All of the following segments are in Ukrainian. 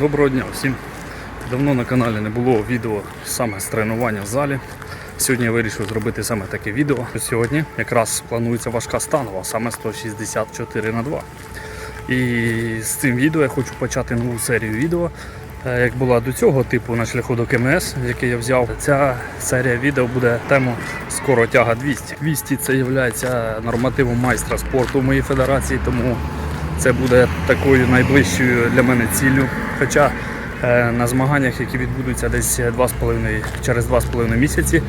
Доброго дня всім. Давно на каналі не було відео саме з тренування в залі. Сьогодні я вирішив зробити саме таке відео. Сьогодні якраз планується важка станова, саме 164 на 2. І з цим відео я хочу почати нову серію відео. Е, Як була до цього типу на шляху до КМС, який я взяв, ця серія відео буде тему скоро тяга 200. 200 це є нормативом майстра спорту в моїй федерації, тому це буде такою найближчою для мене ціллю. Хоча е, на змаганнях, які відбудуться десь 2,5, через 2,5 місяці,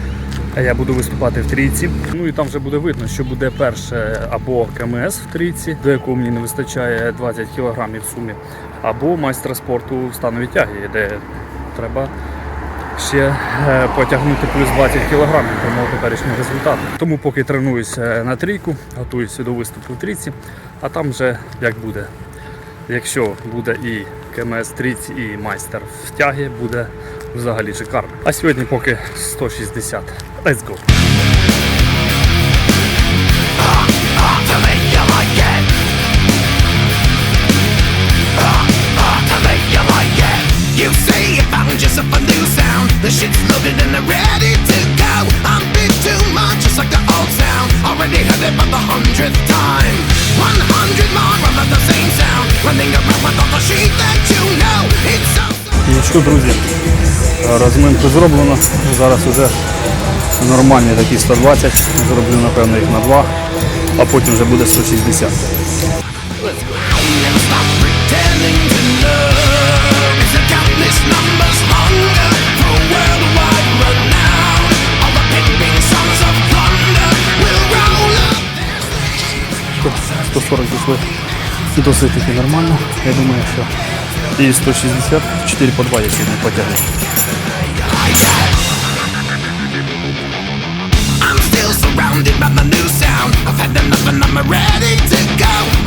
я буду виступати в трійці. Ну і там вже буде видно, що буде перше або КМС в трійці, до якого мені не вистачає 20 кг в сумі, або майстра спорту в становій тяги, де треба ще е, потягнути плюс 20 кг до мого теперішнього результату. Тому поки тренуюся на трійку, готуюся до виступу в трійці, а там вже як буде. Якщо буде і КМС трійці, і майстер в тягі, буде взагалі шикарно. А сьогодні поки 160. Let's go! Що, друзі, розминку зроблено. Зараз вже нормальні такі 120. Зроблю, напевно, їх на 2, а потім вже буде 160. Досить таки нормально. Я думаю, що і 160, 4 по 2 я сьогодні потягну. I'm still surrounded by the new sound. I've had enough and I'm ready to go.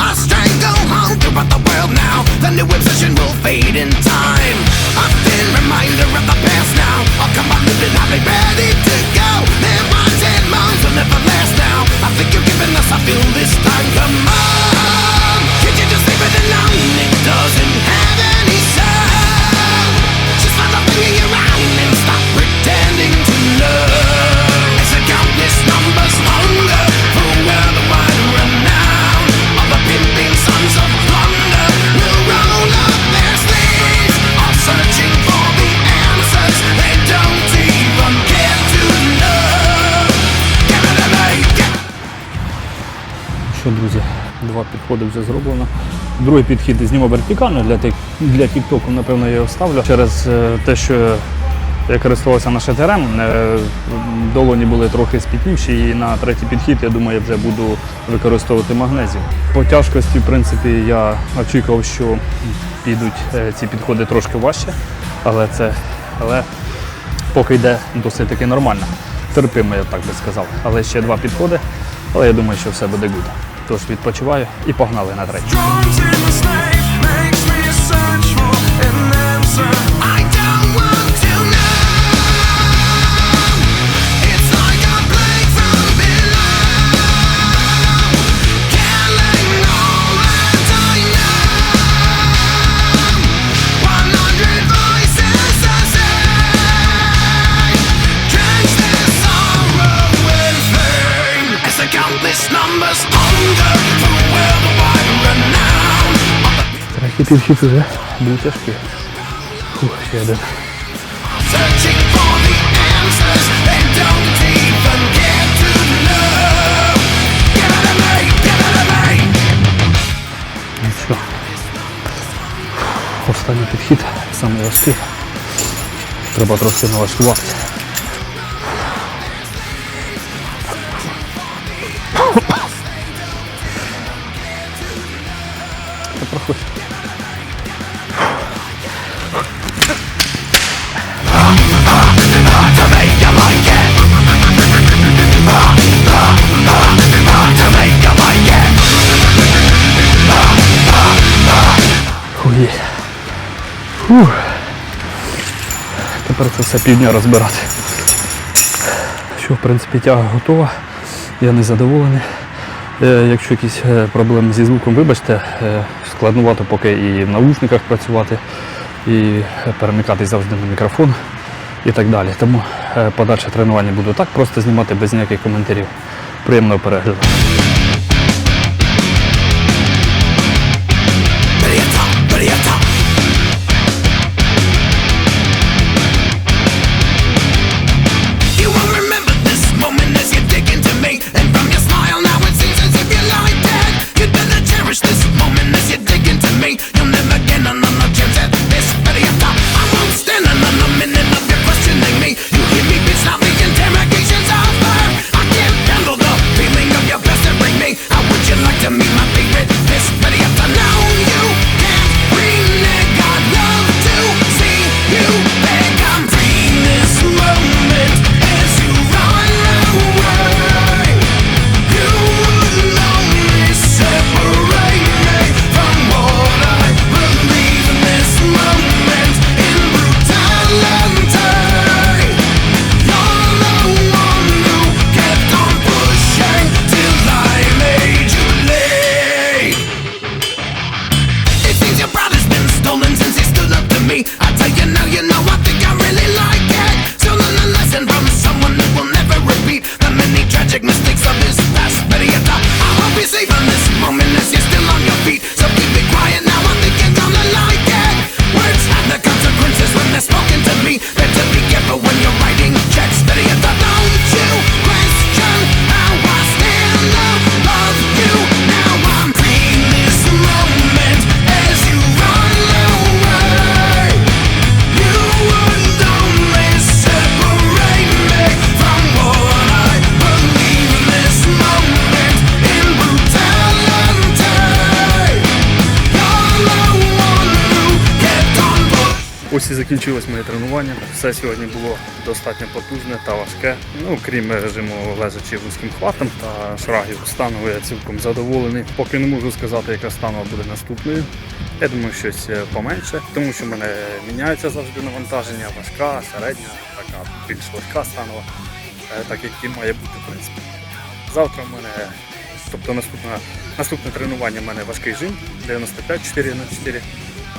Що, друзі, два підходи вже зроблено. Другий підхід зніму вертикально для для тіктоку, напевно, я його ставлю. Через е, те, що я користувався на е, долоні були трохи спітніші, і на третій підхід, я думаю, я вже буду використовувати магнезію. По тяжкості, в принципі, я очікував, що підуть е, ці підходи трошки важче, але це але поки йде досить таки нормально. Терпимо, я так би сказав. Але ще два підходи, але я думаю, що все буде гуд. Тож відпочиваю і погнали на третій. It to me, give it to me. Ну що, останній підхід, самий важкий. Треба трошки налаштувати. Тепер це все півдня розбирати. Що, в принципі, тяга готова, я не задоволений. Е, якщо якісь е, проблеми зі звуком, вибачте, е, складнувато поки і в наушниках працювати, і перемикати завжди на мікрофон і так далі. Тому подальше тренування буду так просто знімати без ніяких коментарів. Приємного перегляду. і закінчилось моє тренування. Все сьогодні було достатньо потужне та важке. Ну, Крім е, режиму лежачи вузьким хватом та шрагів Стану я цілком задоволений. Поки не можу сказати, яка станова буде наступною. Я думаю, щось е, поменше, тому що в мене міняється завжди навантаження, важка, середня, така більш важка станова, е, так як і має бути в принципі. Завтра в мене, тобто наступне, наступне тренування в мене важкий жим 95 4х4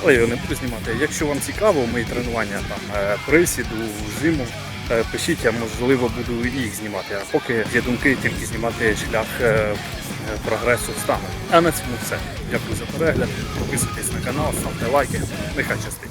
але я його не буду знімати. Якщо вам цікаво, мої тренування там е, присіду, зиму, е, пишіть, я можливо буду і їх знімати. А поки є думки тільки знімати шлях е, прогресу стану. А на цьому все. Дякую за перегляд. Підписуйтесь на канал, ставте лайки. Нехай щастить.